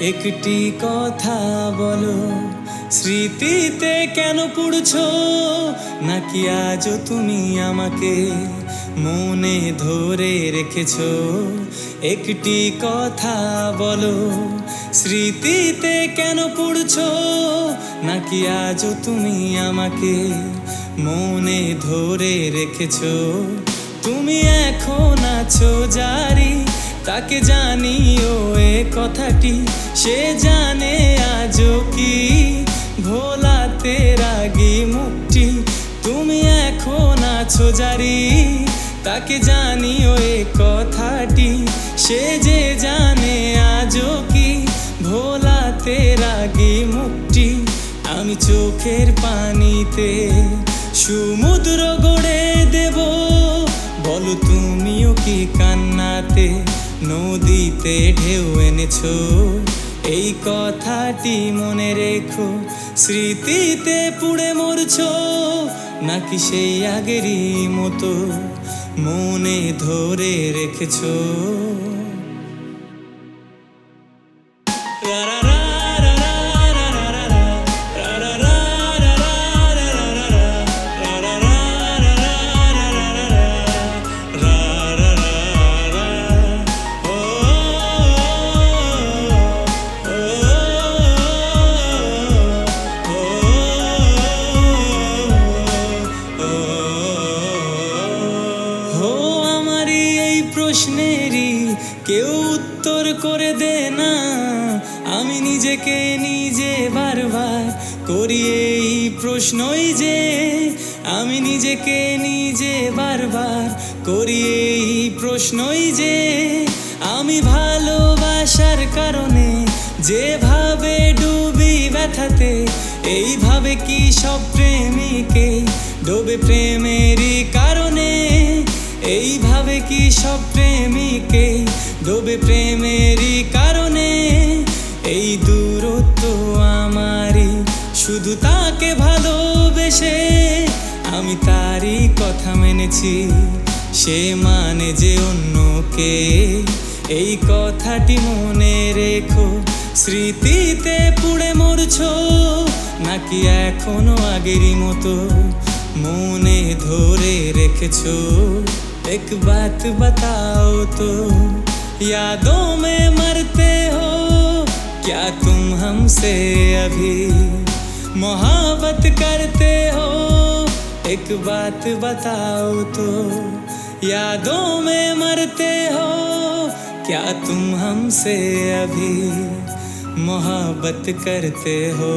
একটি কথা বলো, স্মৃতিতে কেন পড়ছো? নাকি আজও তুমি আমাকে মনে ধরে রেখেছ? একটি কথা বলো, স্মৃতিতে কেন পড়ছো? নাকি আজও তুমি আমাকে মনে ধরে রেখেছ? তুমি এখন আছো জারি তাকে জানিও এ কথাটি, সে জানে আজও কি? ভোলাতে রাগি মুক্তি তুমি এখন আছো জারি। তাকে জানিও এ কথাটি, সে যে জানে আজও কি? ভোলাতে রাগি মুক্তি আমি চোখের পানিতে সমুদ্র গড়ে দেব। বলো তুমিও কি কান্নাতে নদীতে ঢেউ এনেছো। এই কথাটি মনে রেখো, স্মৃতিতে পুড়ে মরছো। নাকি সেই আগেরই মতো মনে ধরে রেখেছো? রা কেউ উত্তর করে দে না। আমি নিজেকে নিজে বারবার করি এই প্রশ্নই যে, আমি নিজেকে নিজে বারবার করি এই প্রশ্নই যে, আমি ভালোবাসার কারণে যেভাবে ডুবি ব্যথাতে, এইভাবে কি সব প্রেমিকে ডোবে প্রেমেরই কারণে? এইভাবে কি সব প্রেমিকে তবে প্রেমেরই কারণে এই দূরত্ব আমারই। শুধু তাকে ভালোবেসে আমি তারই কথা মেনেছি। সে মানে যে অন্যকে এই কথাটি মনে রেখো, স্মৃতিতে পুড়ে মরছ, নাকি এখনও আগেরই মতো মনে ধরে রেখেছো? এক বাত বাতাও তো यादों में मरते हो, क्या तुम हमसे अभी मोहब्बत करते हो? एक बात बताओ तो यादों में मरते हो, क्या तुम हमसे अभी मोहब्बत करते हो?